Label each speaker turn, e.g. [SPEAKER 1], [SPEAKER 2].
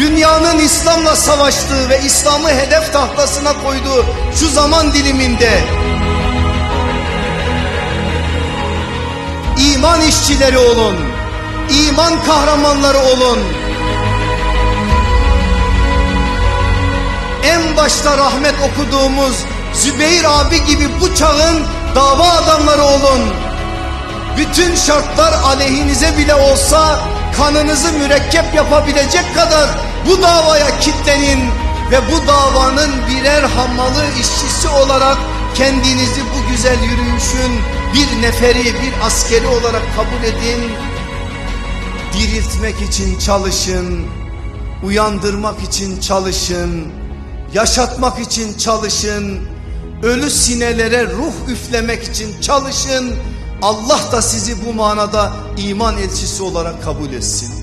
[SPEAKER 1] dünyanın İslam'la savaştığı ve İslam'ı hedef tahtasına koyduğu şu zaman diliminde iman işçileri olun, iman kahramanları olun. En başta rahmet okuduğumuz Zübeyir abi gibi bu çağın dava adamları olun. Bütün şartlar aleyhinize bile olsa kanınızı mürekkep yapabilecek kadar bu davaya kitlenin ve bu davanın birer hammalı işçisi olarak kendinizi bu güzel yürüyüşün bir neferi, bir askeri olarak kabul edin. Diriltmek için çalışın, uyandırmak için çalışın, yaşatmak için çalışın, ölü sinelere ruh üflemek için çalışın. Allah da sizi bu manada iman elçisi olarak kabul etsin.